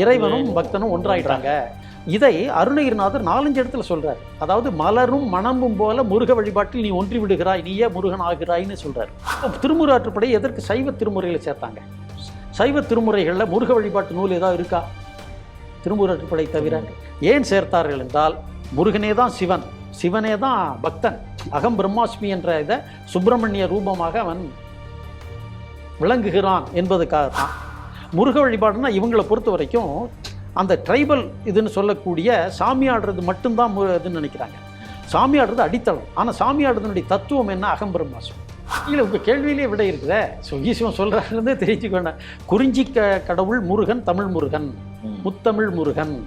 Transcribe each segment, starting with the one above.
இறைவனும் பக்தனும் ஒன்றாயிட்டாங்க இதை அருணகிரிநாதர் நாலஞ்சு இடத்துல சொல்றார். அதாவது மலரும் மணமும் போல முருக வழிபாட்டில் நீ ஒன்றி விடுகிறாய் நீயே முருகன் ஆகிறாய்னு சொல்றார். திருமுறாற்றுப்படை எதற்கு சைவ திருமுறைகளை சேர்த்தாங்க? சைவ திருமுறைகளில் முருக வழிபாட்டு நூல் ஏதாவது இருக்கா? திருமுறாற்றுப்படை தவிர. ஏன் சேர்த்தார்கள் என்றால் முருகனே தான் சிவன் சிவனே தான் பக்தன். அகம் பிரம்மாஸ்மி என்ற இதை சுப்பிரமணிய ரூபமாக அவன் விளங்குகிறான் என்பதுக்காக தான் முருக வழிபாடுனா இவங்களை பொறுத்த வரைக்கும் அந்த ட்ரைபல் இதுன்னு சொல்லக்கூடிய சாமி ஆடுறது மட்டும்தான் மு- இதுன்னு நினைக்கிறாங்க. சாமி ஆடுறது அடித்தளம். ஆனால் சாமி ஆடுறதுனுடைய தத்துவம் என்ன? அகம் பிரம்மாஸ்மி. இல்லை உங்கள் கேள்வியிலே விட இருக்குதே. ஸோ ஈஸ்வரன் சொல்கிறாருந்தே தெரிஞ்சுக்க வேண்டாம். குறிஞ்சி க கடவுள் முருகன் தமிழ் முருகன். முத்தமிழ் முருகன்.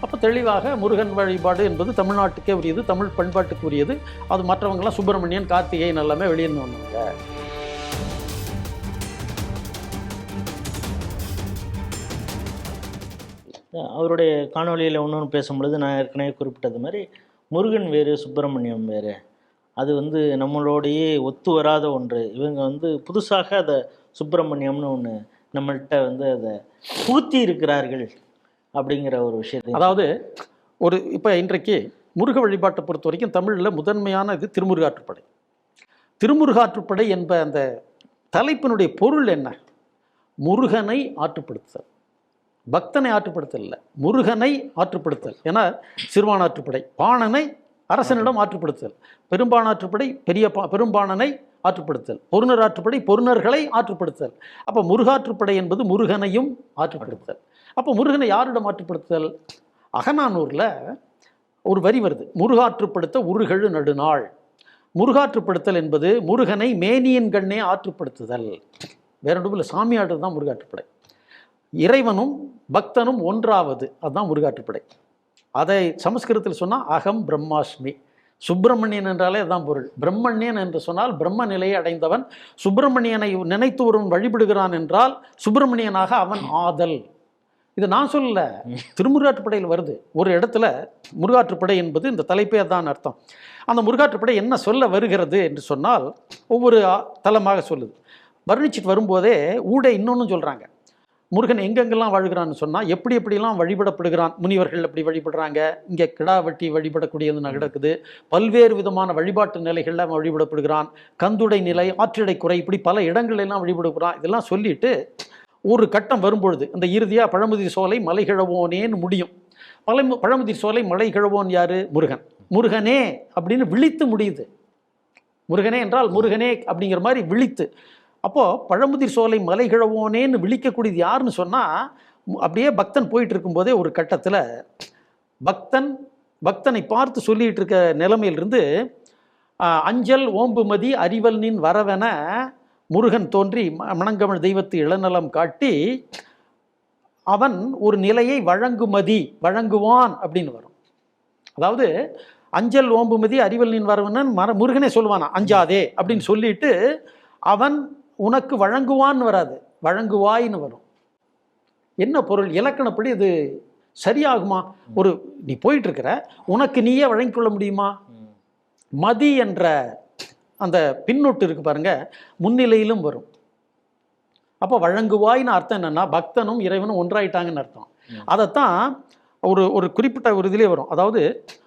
அப்போ தெளிவாக முருகன் வழிபாடு என்பது தமிழ்நாட்டுக்கே உரியது தமிழ் பண்பாட்டுக்கு உரியது. அது மற்றவங்களாம் சுப்பிரமணியன் கார்த்திகேயன் எல்லாமே வெளியிருந்து வந்தாங்க அவருடைய காணொலியில் இன்னொன்று பேசும்பொழுது நான் ஏற்கனவே குறிப்பிட்டது மாதிரி முருகன் வேறு சுப்பிரமணியம் வேறு. அது வந்து நம்மளோடையே ஒத்து வராத ஒன்று. இவங்க வந்து புதுசாக அதை சுப்பிரமணியம்னு ஒன்று நம்மள்கிட்ட வந்து அதை புகுத்தி இருக்கிறார்கள் அப்படிங்கிற ஒரு விஷயத்தை அதாவது ஒரு இப்போ இன்றைக்கு முருக வழிபாட்டை பொறுத்த வரைக்கும் தமிழில் முதன்மையான இது திருமுருகாற்றுப்படை. திருமுருகாற்றுப்படை என்ப அந்த தலைப்பினுடைய பொருள் என்ன? முருகனை ஆற்றுப்படுத்துதல். பக்தனை ஆற்றுப்படுத்தல் இல்லை முருகனை ஆற்றுப்படுத்தல். ஏன்னா சிறுபானாற்றுப்படை பாணனை அரசனிடம் ஆற்றுப்படுத்தல். பெரும்பானாற்றுப்படை பெரிய பா பெரும்பாணனை ஆற்றுப்படுத்தல். பொருணர் ஆற்றுப்படை பொருணர்களை ஆற்றுப்படுத்தல். அப்போ முருகாற்றுப்படை என்பது முருகனையும் ஆற்றுப்படுத்தல். அப்போ முருகனை யாரிடம் ஆற்றுப்படுத்தல்? அகநானூரில் ஒரு வரி வருது. முருகாற்றுப்படுத்த உருகழு நடுநாள். முருகாற்றுப்படுத்தல் என்பது முருகனை மேனியின் கண்ணே ஆற்றுப்படுத்துதல். வேற ஒன்றும் இல்லை சாமி தான் முருகாற்றுப்படை இறைவனும் பக்தனும் ஒன்றாவது. அதுதான் முருகாற்றுப்படை. அதை சமஸ்கிருதத்தில் சொன்னால் அகம் பிரம்மாஸ்மி சுப்பிரமணியன் என்றாலே அதான் பொருள். பிரம்மண்யன் என்று சொன்னால் பிரம்ம நிலையை அடைந்தவன் சுப்பிரமணியனை நினைத்து ஒருவன் வழிபடுகிறான் என்றால் சுப்பிரமணியனாக அவன் ஆதல். இது நான் சொல்லல. திருமுருகாற்றுப்படையில் வருது. ஒரு இடத்துல முருகாற்றுப்படை என்பது இந்த தலைப்பே தான் அர்த்தம். அந்த முருகாற்றுப்படை என்ன சொல்ல வருகிறது என்று சொன்னால் ஒவ்வொரு தலமாக சொல்லுது. வர்ணிச்சிட்டு வரும்போதே ஊடே இன்னொன்னும் சொல்கிறாங்க முருகன் எங்கெங்கெல்லாம் வாழ்கிறான்னு சொன்னால் எப்படி எப்படிலாம் வழிபடப்படுகிறான் முனிவர்கள் எப்படி வழிபடுறாங்க இங்கே கிடா வெட்டி வழிபடக்கூடியது நடக்குது. பல்வேறு விதமான வழிபாட்டு நிலைகளில் அவன் வழிபடப்படுகிறான். கந்துடை நிலை ஆற்றிடை குறை இப்படி பல இடங்கள்லாம் வழிபடுகிறான். இதெல்லாம் சொல்லிட்டு ஒரு கட்டம் வரும்பொழுது அந்த இறுதியாக பழமுதிர் சோலை மலை கிழவோனேன்னு முடியும். பழ பழமுதிர் சோலை மலை கிழவோன் யாரு? முருகன். முருகனே அப்படின்னு விழித்து முடியுது. முருகனே என்றால் முருகனே அப்படிங்கிற மாதிரி விழித்து அப்போது பழமுதிர் சோலை மலை கிழவோனேன்னு விழிக்கக்கூடியது யாருன்னு சொன்னால் அப்படியே பக்தன் போயிட்டு இருக்கும்போதே ஒரு கட்டத்தில் பக்தன் பக்தனை பார்த்து சொல்லிகிட்டு இருக்க நிலைமையிலிருந்து அஞ்சல் ஓம்புமதி அறிவல்னின் வரவென முருகன் தோன்றி ம- தெய்வத்து இளநலம் காட்டி அவன் ஒரு நிலையை வழங்குமதி வழங்குவான் அப்படின்னு வரும். அதாவது அஞ்சல் ஓம்புமதி அறிவல்னின் வரவனன் மர முருகனே சொல்லுவானா அஞ்சாதே அப்படின்னு சொல்லிட்டு அவன் உனக்கு வழங்குவான்னு வராது. வழங்குவாய்ன்னு வரும். என்ன பொருள்? இலக்கணப்படி இது சரியாகுமா? ஒரு நீ போயிட்டு இருக்கிற உனக்கு நீயே வழங்கிக் கொள்ள முடியுமா. மதி என்ற அந்த பின்னொட்டு இருக்கு பாருங்க முன்னிலையிலும் வரும். அப்போ வழங்குவாய்னு அர்த்தம் என்னன்னா பக்தனும் இறைவனும் ஒன்றாயிட்டாங்கன்னு அர்த்தம். அதைத்தான் ஒரு ஒரு குறிப்பிட்ட ஒரு இதிலே வரும். அதாவது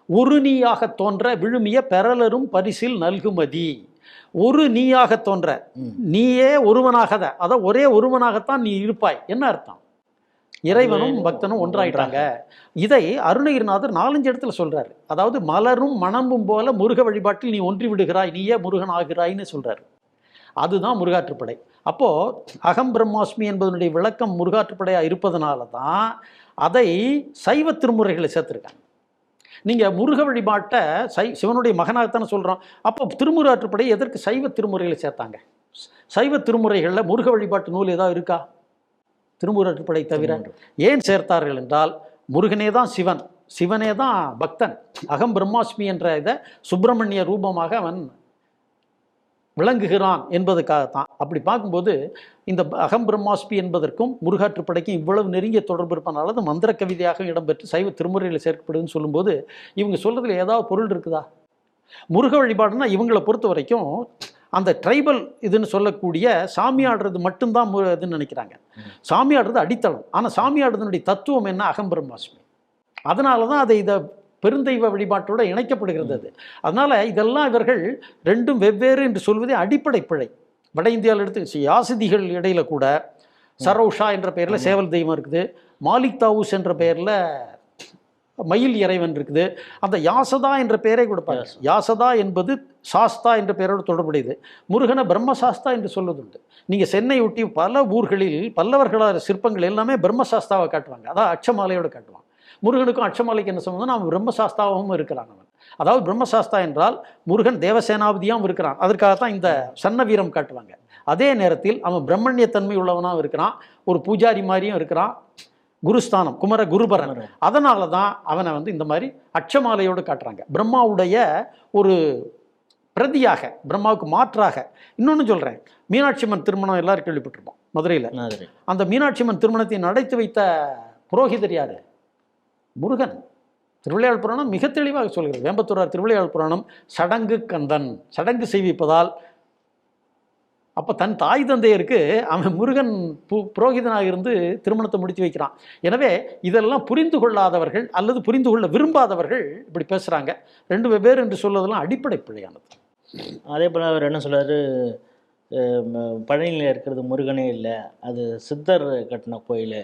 ஒரு நீயாக தோன்ற விழுமிய பெறலரும் பரிசில் நல்குமதி. ஒரு நீயாக தோன்ற. நீயே ஒருவனாகத அதான் ஒரே ஒருவனாகத்தான் நீ இருப்பாய். என்ன அர்த்தம்? இறைவனும் பக்தனும் ஒன்றாயிட்டாங்க. இதை அருணகிரிநாதர் நாலஞ்சு இடத்துல சொல்றாரு. அதாவது மலரும் மணமும் போல முருக வழிபாட்டில் நீ ஒன்றி விடுகிறாய் நீயே முருகன் ஆகிறாய்ன்னு சொல்றாரு. அதுதான் முருகாற்றுப்படை. அப்போ அகம் பிரம்மாஸ்மி என்பதனுடைய விளக்கம் முருகாற்றுப்படையா இருப்பதனால தான் அதை சைவ திருமுறைகளை சேர்த்துருக்காங்க. நீங்க முருக வழிபாட்டை சை சிவனுடைய மகனாகத்தானே சொல்றோம். அப்போ திருமுருகாற்றுப்படை எதற்கு சைவ திருமுறைகளை சேர்த்தாங்க? சைவ திருமுறைகளில் முருக வழிபாட்டு நூல் ஏதாவது இருக்கா? திருமுருகாற்றுப்படை தவிர. ஏன் சேர்த்தார்கள் என்றால் முருகனே தான் சிவன். சிவனே தான் பக்தன். அகம் பிரம்மாஸ்மி என்ற இதை சுப்பிரமணிய ரூபமாக அவன் விளங்குகிறான் என்பதுக்காகத்தான். அப்படி பார்க்கும்போது இந்த அகம் பிரம்மாஸ்மி என்பதற்கும் முருகாற்றுப்படைக்கும் இவ்வளவு நெருங்கிய தொடர்பு இருப்பதனால அது மந்திர கவிதையாக இடம்பெற்று சைவ திருமுறையில் சேர்க்கப்படுதுன்னு சொல்லும்போது இவங்க சொல்கிறதுல ஏதாவது பொருள் இருக்குதா? முருக வழிபாடுனா இவங்களை பொறுத்த வரைக்கும் அந்த ட்ரைபல் இதுன்னு சொல்லக்கூடிய சாமி ஆடுறது மட்டும்தான் மு- இதுன்னு நினைக்கிறாங்க. சாமி ஆடுறது அடித்தளம். ஆனால் சாமி ஆடுறதுனுடைய தத்துவம் என்ன? அகம்பிரம்மாஸ்மி அதனால தான் அதை இதை பெருந்தெய்வ வழிபாட்டோட இணைக்கப்படுகிறது அது. அதனால இதெல்லாம் இவர்கள் ரெண்டும் வெவ்வேறு என்று சொல்வதே அடிப்படை பிழை. வட இந்தியாவில் எடுத்து யாசிதிகள் இடையில கூட சரோஷா என்ற பெயரில். சேவல் தெய்வம் இருக்குது. மாலிக் தாவூஸ் என்ற பெயரில் மயில் இறைவன் இருக்குது. அந்த யாசதா என்ற பெயரை கொடுப்பாங்க. யாசதா. என்பது சாஸ்தா என்ற பெயரோடு தொடர்புடையது. முருகனை பிரம்மசாஸ்தா என்று சொல்வதுண்டு நீங்கள் சென்னை ஒட்டி பல ஊர்களில் பல்லவர்களான சிற்பங்கள் எல்லாமே பிரம்மசாஸ்தாவை காட்டுவாங்க. அதான் அச்சமாலையோட காட்டுவாங்க. முருகனுக்கும் அச்சமாலைக்கு என்ன சம்பந்தம் அவன் பிரம்மசாஸ்தாவும் இருக்கிறான் அவன். அதாவது பிரம்மசாஸ்தா என்றால் முருகன் தேவசேனாபதியாகவும் இருக்கிறான். அதற்காகத்தான் இந்த சன்ன வீரம் காட்டுவாங்க. அதே நேரத்தில் அவன் பிரம்மண்யத்தன்மை உள்ளவனாகவும் இருக்கிறான். ஒரு பூஜாரி மாதிரியும் இருக்கிறான். குருஸ்தானம் குமர குருபரன். அதனால தான் அவனை வந்து இந்த மாதிரி அச்சமாலையோடு காட்டுறாங்க. பிரம்மாவுடைய ஒரு பிரதியாக பிரம்மாவுக்கு மாற்றாக. இன்னொன்று சொல்கிறேன் மீனாட்சி அம்மன் திருமணம் எல்லாரும் கேள்விப்பட்டிருப்போம் மதுரையில். மாதிரி. அந்த மீனாட்சி அம்மன் திருமணத்தை நடத்தி வைத்த புரோகிதர் யார்? முருகன். திருவிளையாள் புராணம் மிக தெளிவாக சொல்கிறது. வேம்பத்தூரார் திருவிளையாள் புராணம் சடங்கு கந்தன். சடங்கு செய்விப்பதால் அப்போ தன் தாய் தந்தையருக்கு அவன் முருகன் பு புரோகிதனாக இருந்து திருமணத்தை முடித்து வைக்கிறான். எனவே இதெல்லாம் புரிந்து கொள்ளாதவர்கள் அல்லது புரிந்து கொள்ள விரும்பாதவர்கள் இப்படி பேசுகிறாங்க ரெண்டு வெவ்வேறு என்று சொல்வதெல்லாம் அடிப்படை பிழையானது. அதே போல் அவர் என்ன சொல்கிறார் பழனியில் இருக்கிறது முருகனே இல்லை. அது சித்தர் கட்டின கோயில்.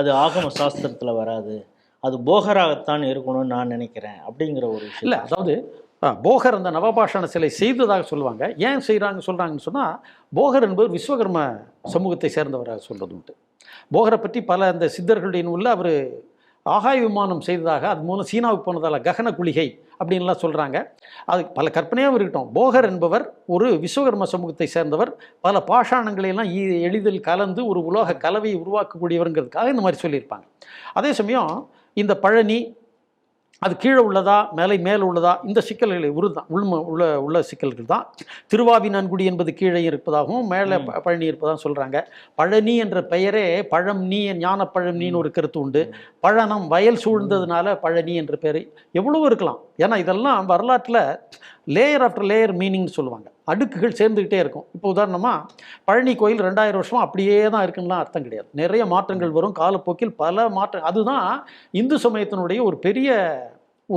அது ஆகம சாஸ்திரத்தில் வராது. அது போகராகத்தான் இருக்கணும்னு நான் நினைக்கிறேன் அப்படிங்கிற ஒரு விஷயம் இல்லை அதாவது போகர் அந்த நவபாஷான சிலை செய்ததாக சொல்லுவாங்க. ஏன் செய்கிறாங்க சொல்கிறாங்கன்னு சொன்னால் போகர் என்பவர் விஸ்வகர்ம சமூகத்தை சேர்ந்தவராக சொல்றது உண்டு. போகரை பற்றி பல அந்த சித்தர்களுடைய நூலில் அவர் ஆகாய விமானம் செய்ததாக அது மூலம் சீனாவுக்கு போனதால ககன குளிகை அப்படின்லாம் சொல்கிறாங்க அது பல கற்பனையாகவும் இருக்கட்டும். போகர் என்பவர் ஒரு விஸ்வகர்ம சமூகத்தை சேர்ந்தவர். பல பாஷாணங்களை எல்லாம் ஈ- எளிதில் கலந்து ஒரு உலோக கலவையை உருவாக்கக்கூடியவருங்கிறதுக்காக இந்த மாதிரி சொல்லியிருப்பாங்க. அதே சமயம் இந்த பழனி அது கீழே உள்ளதா மேலே மேலே உள்ளதா இந்த சிக்கல்களை உருதான் உள்ம உள்ள உள்ள சிக்கல்கள் தான். திருவாவி நன்குடி என்பது கீழே இருப்பதாகவும் மேலே பழனி இருப்பதாகவும் சொல்கிறாங்க பழனி என்ற பெயரே பழம் நீ ஞான பழம் நீன்னு ஒரு கருத்து உண்டு. பழனம் வயல் சூழ்ந்ததுனால பழனி என்ற பேர் எவ்வளவோ இருக்கலாம். ஏன்னா இதெல்லாம் வரலாற்றில் லேயர் ஆஃப்டர் லேயர் மீனிங்னு சொல்லுவாங்க. அடுக்குகள் சேர்ந்துக்கிட்டே இருக்கும். இப்போ உதாரணமாக பழனி கோயில் ரெண்டாயிரம் வருஷம் அப்படியே தான் இருக்குன்னுலாம் அர்த்தம் கிடையாது. நிறைய மாற்றங்கள் வரும். காலப்போக்கில் பல மாற்ற அதுதான் இந்து சமயத்தினுடைய ஒரு பெரிய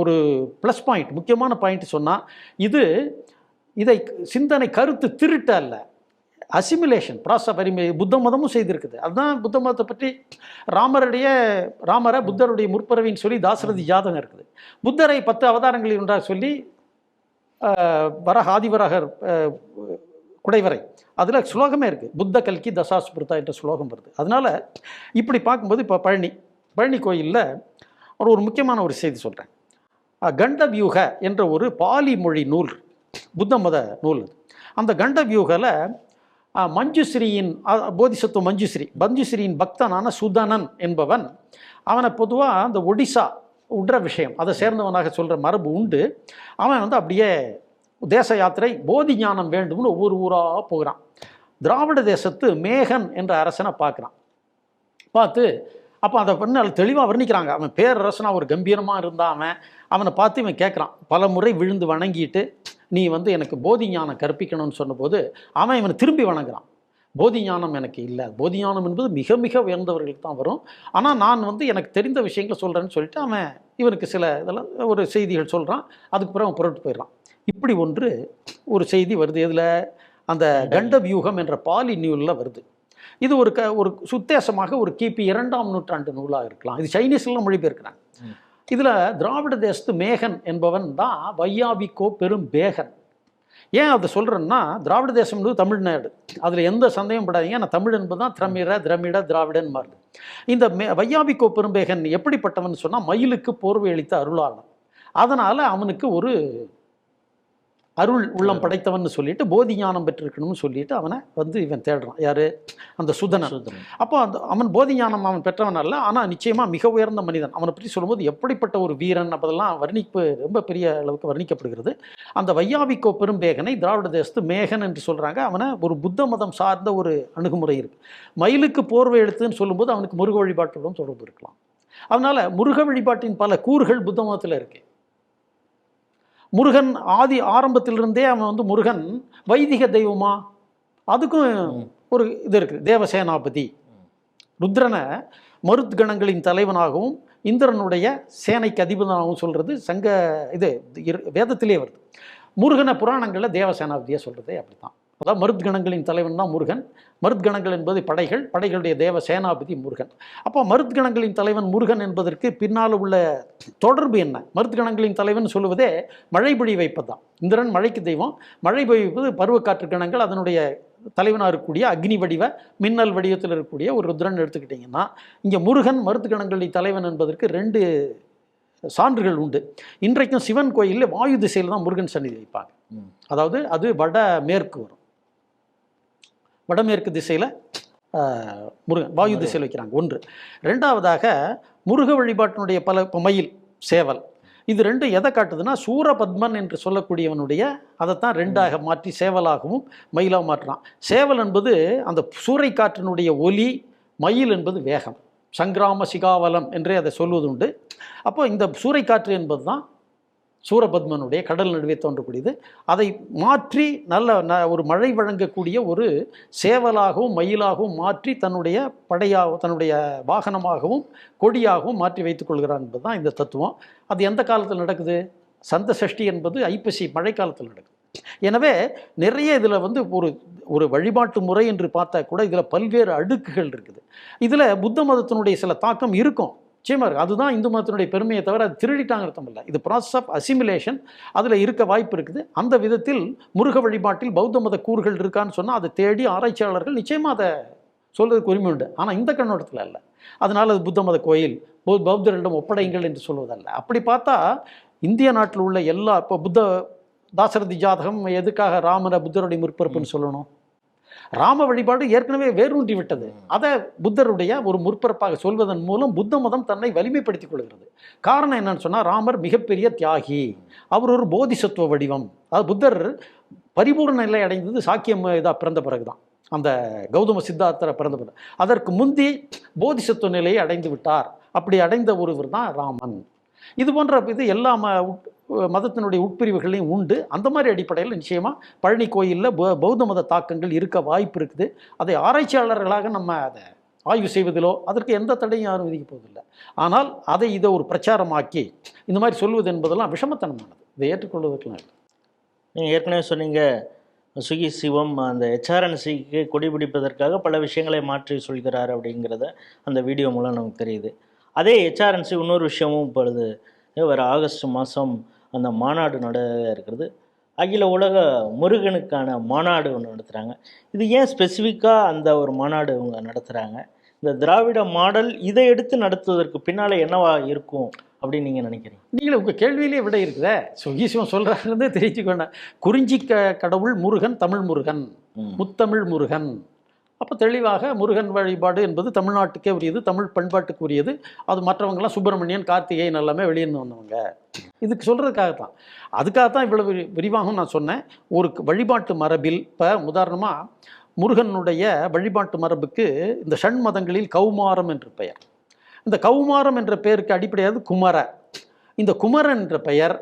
ஒரு ப்ளஸ் பாயிண்ட் முக்கியமான பாயிண்ட் சொன்னால் இது இதை சிந்தனை கருத்து திருட்டு அல்ல. அசிமிலேஷன் ப்ராசஸ் பரிமை புத்த மதமும் செய்திருக்குது. அதுதான் புத்த மதத்தை பற்றி ராமருடைய ராமரை புத்தருடைய முற்பறவின்னு சொல்லி தாசரதி ஜாதகம் இருக்குது. புத்தரை பத்து அவதாரங்களில் ஒன்றாக சொல்லி ஆஹ், வரக குடைவரை. அதில் ஸ்லோகமே இருக்குது புத்த கல்கி தசாஸ்பிருதா என்ற ஸ்லோகம் வருது. அதனால் இப்படி பார்க்கும்போது இப்போ பழனி பழனி கோயிலில் ஒரு ஒரு முக்கியமான ஒரு செய்தி சொல்கிறேன் கண்டவியூக என்ற ஒரு பாலி மொழி நூல் புத்த மத நூல் அது. அந்த கண்டவியூகில் மஞ்சுஸ்ரீயின் போதிசத்துவ மஞ்சுஸ்ரீ மஞ்சுஸ்ரீயின் பக்தனான சுதனன் என்பவன் அவனை பொதுவாக அந்த ஒடிசா உட்ற விஷயம் அதை சேர்ந்தவனாக சொல்கிற மரபு உண்டு. அவன் வந்து அப்படியே தேச யாத்திரை போதி ஞானம் வேண்டும்னு ஒவ்வொரு ஊராக போகிறான். திராவிட தேசத்து மேகன் என்ற அரசனை பார்க்குறான். பார்த்து அப்போ அதை பண்ண தெளிவாக வர்ணிக்கிறாங்க. அவன் பேரரசனா ஒரு கம்பீரமாக இருந்தான் அவன். அவனை பார்த்து இவன் கேட்குறான். பல முறை விழுந்து வணங்கிட்டு நீ வந்து எனக்கு போதி ஞானம் கற்பிக்கணும்னு சொன்னபோது அவன் இவனை திரும்பி வணங்குறான். போதி ஞானம் எனக்கு இல்லை. போதி ஞானம் என்பது மிக மிக உயர்ந்தவர்களுக்கு தான் வரும். ஆனால் நான் வந்து எனக்கு தெரிந்த விஷயங்களை சொல்கிறேன்னு சொல்லிட்டு அவன் இவனுக்கு சில இதெல்லாம் ஒரு செய்திகள் சொல்கிறான் அதுக்கு பிறகு அவன் புரட்டு போயிடுறான். இப்படி ஒன்று ஒரு செய்தி வருது. இதில் அந்த கண்ட வியூகம் என்ற பாலி நியூலில் வருது. இது ஒரு க ஒரு சுத்தேசமாக ஒரு கிபி இரண்டாம் நூற்றாண்டு நூலாக இருக்கலாம். இது சைனீஸ்லாம் மொழிபெயர்க்கிறாங்க. இதில் திராவிட தேசத்து மேகன் என்பவன் தான் வையாவிக்கோ பெரும் பேகன். ஏன் அதை சொல்கிறேன்னா திராவிட தேசம் என்பது தமிழ்நாடு அதில் எந்த சந்தேகம் படாதீங்க. நான் தமிழ் என்பது தான் திரமிட திரமிட திராவிடன் மாறுது இந்த மே வையாவிக்கோ பெரும்பேகன் எப்படிப்பட்டவன் சொன்னால் மயிலுக்கு போர்வை அளித்த அருளாளன். அதனால் அவனுக்கு ஒரு அருள் உள்ளம் படைத்தவன் சொல்லிட்டு போதி ஞானம் பெற்றிருக்கணும்னு சொல்லிட்டு அவனை வந்து இவன் தேடுறான். யாரு? அந்த சுதனன். அப்போ அந்த அவன் போதி ஞானம் அவன் பெற்றவன் அல்ல ஆனால் நிச்சயமாக மிக உயர்ந்த மனிதன். அவனை பற்றி சொல்லும்போது எப்படிப்பட்ட ஒரு வீரன் அப்பதெல்லாம் வர்ணிப்பு ரொம்ப பெரிய அளவுக்கு வர்ணிக்கப்படுகிறது. அந்த வையாவிக்கோ பெரும்பேகனை திராவிட தேசத்து மேகன் என்று சொல்கிறாங்க அவனை ஒரு புத்த மதம் சார்ந்த ஒரு அணுகுமுறை இருக்கு. மயிலுக்கு போர்வை எடுத்துன்னு சொல்லும்போது அவனுக்கு முருக வழிபாட்டுடன் தொடர்பு இருக்கலாம். அதனால் முருக வழிபாட்டின் பல கூறுகள் புத்த மதத்தில் இருக்கு. முருகன் ஆதி ஆரம்பத்திலிருந்தே அவன் வந்து முருகன் வைதிக தெய்வமா? அதுக்கும். ஒரு இது இருக்குது. தேவசேனாபதி. ருத்ரனை மருத்கணங்களின் தலைவனாகவும் இந்திரனுடைய சேனைக்கு அதிபதனாகவும் சொல்கிறது சங்க இது வேதத்திலே வருது. முருகனை புராணங்களில் தேவசேனாபதியாக சொல்கிறதே அப்படி தான் அதாவது மருத்கணங்களின் தலைவன் தான் முருகன். மருத்கணங்கள் என்பது படைகள் படைகளுடைய தேவ சேனாபதி முருகன். அப்போ மருத்கணங்களின் தலைவன் முருகன் என்பதற்கு பின்னால் உள்ள தொடர்பு என்ன? மருத்கணங்களின் தலைவன் சொல்லுவதே மழை பொழிய வைப்பது தான் இந்திரன் மழைக்கு தெய்வம். மழை பொழிவது பருவக்காற்று கணங்கள் அதனுடைய தலைவனாக இருக்கக்கூடிய அக்னி வடிவ மின்னல் வடிவத்தில் இருக்கக்கூடிய ஒரு ருத்ரன் எடுத்துக்கிட்டிங்கன்னா இங்கே முருகன் மருத்துகணங்களின் தலைவன் என்பதற்கு ரெண்டு சான்றுகள் உண்டு. இன்றைக்கும் சிவன் கோயிலில் வாயு திசையில் தான் முருகன் சந்நிதி வைப்பாங்க. அதாவது அது வட மேற்கு வரும். வடமேற்கு திசையில் முருகன் வாயு. திசையில் வைக்கிறாங்க. ஒன்று. ரெண்டாவதாக முருக வழிபாட்டினுடைய பல மயில் சேவல். இது ரெண்டும் எதை காட்டுதுன்னா சூரபத்மன் என்று சொல்லக்கூடியவனுடைய அதைத்தான் ரெண்டாக மாற்றி சேவலாகவும் மயிலாக மாற்றுறான் சேவல் என்பது அந்த சூறைக்காற்றினுடைய ஒலி மயில் என்பது வேகம். சங்கிராம சிகாவலம் என்றே அதை சொல்வது உண்டு அப்போ இந்த சூறைக்காற்று என்பது தான் சூரபத்மனுடைய கடல் நடுவே தோன்றக்கூடியது. அதை மாற்றி நல்ல ந- ஒரு மழை வழங்கக்கூடிய ஒரு சேவலாகவும் மயிலாகவும் மாற்றி தன்னுடைய படையாக தன்னுடைய வாகனமாகவும் கொடியாகவும் மாற்றி வைத்துக் கொள்கிறான் என்பது தான் இந்த தத்துவம். அது எந்த காலத்தில் நடக்குது? சந்த சஷ்டி என்பது ஐப்பசி மழைக்காலத்தில் நடக்குது. எனவே நிறைய இதில் வந்து ஒரு ஒரு வழிபாட்டு முறை என்று பார்த்தா கூட இதில் பல்வேறு அடுக்குகள் இருக்குது. இதில் புத்த மதத்தினுடைய சில தாக்கம் இருக்கும். நிச்சயமாக இருக்கு. அதுதான் இந்து மதத்தினுடைய பெருமையை தவிர அது திருடிட்டாங்க அர்த்தம் இல்லை. இது ப்ராசஸ் ஆஃப் அசிமிலேஷன் அதில் இருக்க வாய்ப்பு இருக்குது. அந்த விதத்தில் முருக வழிபாட்டில் பௌத்த மத கூறுகள் இருக்கான்னு சொன்னால் அதை தேடி ஆராய்ச்சியாளர்கள் நிச்சயமாக அதை சொல்றதுக்கு உரிமை உண்டு. ஆனால் இந்த கண்ணோட்டத்தில் இல்லை அதனால் அது புத்த மத கோயில் பௌத்தரிடம் ஒப்படைங்கள் என்று சொல்வதல்ல. அப்படி பார்த்தா இந்திய நாட்டில் உள்ள எல்லா இப்போ புத்த தாசரதி ஜாதகம் எதுக்காக ராமனை புத்தருடைய முற்பிறப்புன்னு சொல்லணும்? ராம வழிபாடு ஏற்கனவே வேரூன்றி விட்டது. அதை புத்தருடைய ஒரு முற்பரப்பாக சொல்வதன் மூலம் புத்த மதம் தன்னை வலிமைப்படுத்திக் கொள்கிறது. காரணம் என்னன்னு சொன்னால் ராமர் மிகப்பெரிய தியாகி. அவர் ஒரு போதிசத்துவ வடிவம். அதாவது புத்தர் பரிபூர்ண நிலை அடைந்தது சாக்கியம் இதாக பிறந்த பிறகுதான். அந்த கௌதம சித்தார்த்தர பிறந்த பிறகு. அதற்கு முந்தி போதிசத்துவ நிலையை அடைந்து விட்டார். அப்படி அடைந்த ஒருவர் தான் ராமன். இது போன்ற இது எல்லா மதத்தினுடைய உட்பிரிவுகளையும் உண்டு. அந்த மாதிரி அடிப்படையில் நிச்சயமாக பழனி கோயிலில் பௌத்த மத தாக்கங்கள் இருக்க வாய்ப்பு இருக்குது. அதை ஆராய்ச்சியாளர்களாக நம்ம அதை ஆய்வு செய்வதிலோ அதற்கு எந்த தடையும் யாரும் விதிக்க போவதில்லை. ஆனால் அதை இதை ஒரு பிரச்சாரமாக்கி இந்த மாதிரி சொல்வது என்பதெல்லாம் விஷமத்தனமானது. இதை ஏற்றுக்கொள்வதற்கெல்லாம் இல்லை. நீங்கள் ஏற்கனவே சொன்னீங்க சுகி சிவம் அந்த ஹெச்ஆர்என்சிக்கு கொடி பிடிப்பதற்காக பல விஷயங்களை மாற்றி சொல்கிறார் அப்படிங்கிறத அந்த வீடியோ மூலம் நமக்கு தெரியுது. அதே ஹெச்ஆர்என்சி இன்னொரு விஷயமும் இப்பொழுது வர ஆகஸ்ட் மாதம் அந்த மாநாடு நட இருக்கிறது. அகில உலக முருகனுக்கான மாநாடு ஒன்று நடத்துகிறாங்க இது ஏன் ஸ்பெசிஃபிக்காக அந்த ஒரு மாநாடு இவங்க நடத்துகிறாங்க இந்த திராவிட மாடல் இதை எடுத்து நடத்துவதற்கு பின்னால் என்னவா இருக்கும் அப்படின்னு நீங்கள் நினைக்கிறீங்க? நீங்களே உங்கள் கேள்வியிலே விட இருக்குதே. சுகீசிவம் சொல்கிறாருந்தே தெரிஞ்சுக்கோங்க. குறிஞ்சி க கடவுள் முருகன் தமிழ் முருகன். முத்தமிழ் முருகன். அப்போ தெளிவாக முருகன் வழிபாடு என்பது தமிழ்நாட்டுக்கே உரியது தமிழ் பண்பாட்டுக்கு உரியது. அது மற்றவங்களாம் சுப்பிரமணியன் கார்த்திகேயன் எல்லாமே வெளியிருந்து வந்தவங்க. இதுக்கு சொல்கிறதுக்காக தான் அதுக்காக தான் இவ்வளவு விரிவாகவும் நான் சொன்னேன். ஒரு வழிபாட்டு மரபில் இப்போ உதாரணமாக முருகனுடைய வழிபாட்டு மரபுக்கு இந்த ஷண்மதங்களில் கௌமாரம் என்று பெயர். இந்த கௌமாரம் என்ற பெயருக்கு அடிப்படையாவது குமர. இந்த குமரன் என்ற பெயர்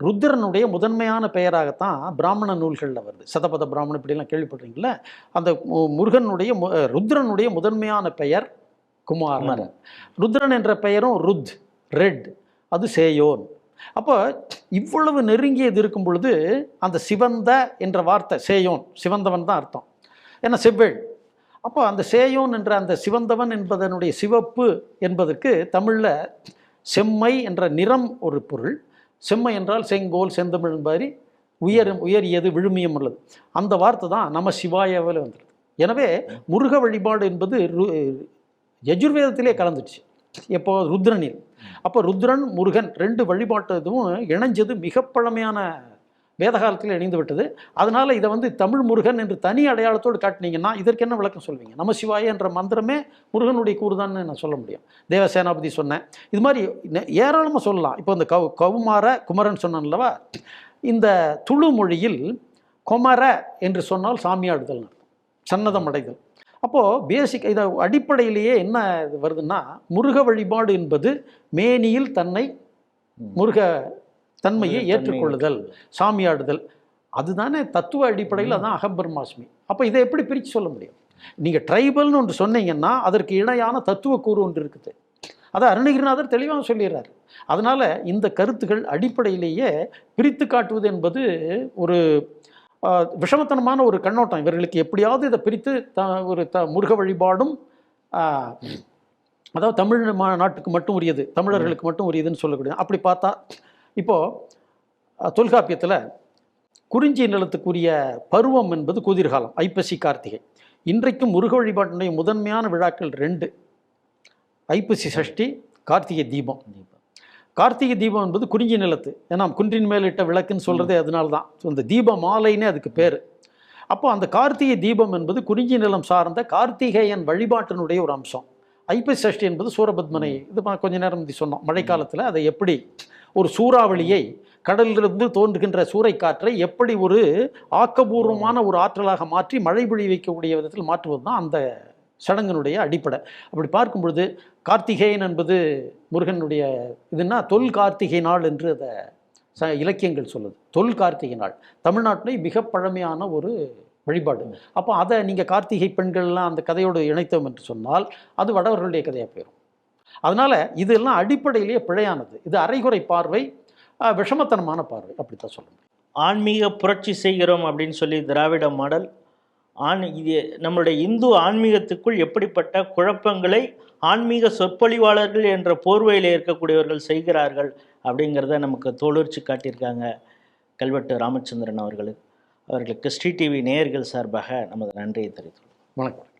ருத்ரனுடைய முதன்மையான பெயராகத்தான் பிராமண நூல்களில் வருது. சதபத பிராமணன் இப்படிலாம் கேள்விப்படுறீங்களா அந்த முருகனுடைய மு- ருத்ரனுடைய முதன்மையான பெயர் குமாரன். ருத்ரன் என்ற பெயரும் ருத் ரெட் அது சேயோன். அப்போ இவ்வளவு நெருங்கியது இருக்கும் பொழுது அந்த சிவந்த என்ற வார்த்தை சேயோன் சிவந்தவன் தான் அர்த்தம். ஏன்னா செவ்வேள். அப்போ அந்த சேயோன் என்ற அந்த சிவந்தவன் என்பதனுடைய சிவப்பு என்பதற்கு தமிழில் செம்மை என்ற நிறம் ஒரு பொருள். செம்மை என்றால் செங்கோல் செந்தமிழ் மாதிரி உயர் உயரியது விழுமியம் உள்ளது. அந்த வார்த்தை தான் நம்ம சிவாயாவில் வந்துடுது எனவே முருக வழிபாடு என்பது ரு- யஜுர்வேதத்திலே கலந்துச்சு எப்போ? ருத்ரனில். அப்போ ருத்ரன் முருகன் ரெண்டு வழிபாட்டு இதுவும் இணைஞ்சது மிக பழமையான வேத காலத்தில் இணைந்து விட்டது அதனால் இதை வந்து தமிழ் முருகன் என்று தனி அடையாளத்தோடு காட்டினீங்கன்னா இதற்கு என்ன விளக்கம் சொல்வீங்க? நம்ம சிவாய என்ற மந்திரமே முருகனுடைய கூறுதான்னு நான் சொல்ல முடியும். தேவசேனாபதி சொன்னேன் இது மாதிரி ஏராளமாக சொல்லலாம். இப்போ இந்த கவு கவுமார குமரன் சொன்னேன்லவா இந்த துளு மொழியில் குமர என்று சொன்னால் சாமியாடுதல் அர்த்தம் சன்னதம் அடைதல். அப்போது பேசிக் இதை அடிப்படையிலேயே என்ன இது வருதுன்னா முருக வழிபாடு என்பது மேனியில் தன்னை முருக தன்மையை ஏற்றுக்கொள்ளுதல் சாமியாடுதல் அதுதானே தத்துவ அடிப்படையில் அதான் அகம்பிரமாஸ்மி அப்போ இதை எப்படி பிரித்து சொல்ல முடியும்? நீங்கள் ட்ரைபல்னு ஒன்று சொன்னீங்கன்னா அதற்கு இணையான தத்துவ கூறு ஒன்று இருக்குது. அதை அருணகிரிநாதர் தெளிவாக சொல்லிடுறாரு. அதனால் இந்த கருத்துகள் அடிப்படையிலேயே பிரித்து காட்டுவது என்பது ஒரு விஷமத்தனமான ஒரு கண்ணோட்டம். இவர்களுக்கு எப்படியாவது இதை பிரித்து த ஒரு த முருக வழிபாடும் அதாவது தமிழ் மா- நாட்டுக்கு மட்டும் உரியது தமிழர்களுக்கு மட்டும் உரியதுன்னு சொல்லக்கூடிய அப்படி பார்த்தா இப்போது தொல்காப்பியத்தில் குறிஞ்சி நிலத்துக்குரிய பருவம் என்பது குதிர்காலம் ஐப்பசி கார்த்திகை. இன்றைக்கும் முருக வழிபாட்டினுடைய முதன்மையான விழாக்கள் ரெண்டு. ஐப்பசி சஷ்டி கார்த்திகை தீபம். கார்த்திகை தீபம் என்பது குறிஞ்சி நிலத்து. ஏன்னா குன்றின் மேலிட்ட விளக்குன்னு சொல்கிறதே அதனால தான். ஸோ இந்த தீப மாலைன்னே அதுக்கு பேர். அப்போ அந்த கார்த்திகை தீபம் என்பது குறிஞ்சி நிலம் சார்ந்த கார்த்திகேயன் வழிபாட்டினுடைய ஒரு அம்சம். ஐப்பசி சஷ்டி என்பது சூரபத்மனை இது கொஞ்ச நேரம் சொன்னோம். மழைக்காலத்தில் அதை எப்படி ஒரு சூறாவளியை கடலிலிருந்து தோன்றுகின்ற சூறைக்காற்றை எப்படி ஒரு ஆக்கபூர்வமான ஒரு ஆற்றலாக மாற்றி மழை பொழி வைக்கக்கூடிய விதத்தில் மாற்றுவது தான் அந்த சடங்கினுடைய அடிப்படை. அப்படி பார்க்கும் பொழுது கார்த்திகேயன் என்பது முருகனுடைய இதுன்னா தொல் கார்த்திகை நாள் என்று அதை ச இலக்கியங்கள் சொல்லுது. தொல் கார்த்திகை நாள். தமிழ்நாட்டிலே மிக பழமையான ஒரு வழிபாடு. அப்போ அதை நீங்கள் கார்த்திகை பெண்கள்லாம் அந்த கதையோடு இணைத்தோம் என்று சொன்னால் அது வடவர்களுடைய கதையாக போயிடும் அதனால் இதெல்லாம் அடிப்படையிலேயே பிழையானது. இது அரைகுறை பார்வை விஷமத்தனமான பார்வை. அப்படி தான் சொல்ல முடியும் ஆன்மீக புரட்சி செய்கிறோம் அப்படின்னு சொல்லி திராவிட மாடல் ஆன் இது நம்மளுடைய இந்து ஆன்மீகத்துக்குள் எப்படிப்பட்ட குழப்பங்களை ஆன்மீக சொற்பொழிவாளர்கள் என்ற போர்வையில் இருக்கக்கூடியவர்கள் செய்கிறார்கள் அப்படிங்கிறத நமக்கு தோலுரிச்சு காட்டியிருக்காங்க கல்வெட்டு ராமச்சந்திரன் அவர்களுக்கு அவர்களுக்கு ஸ்ரீ டிவி நேயர்கள் சார்பாக நமது நன்றியை தெரிவித்துள்ளோம் வணக்கம்.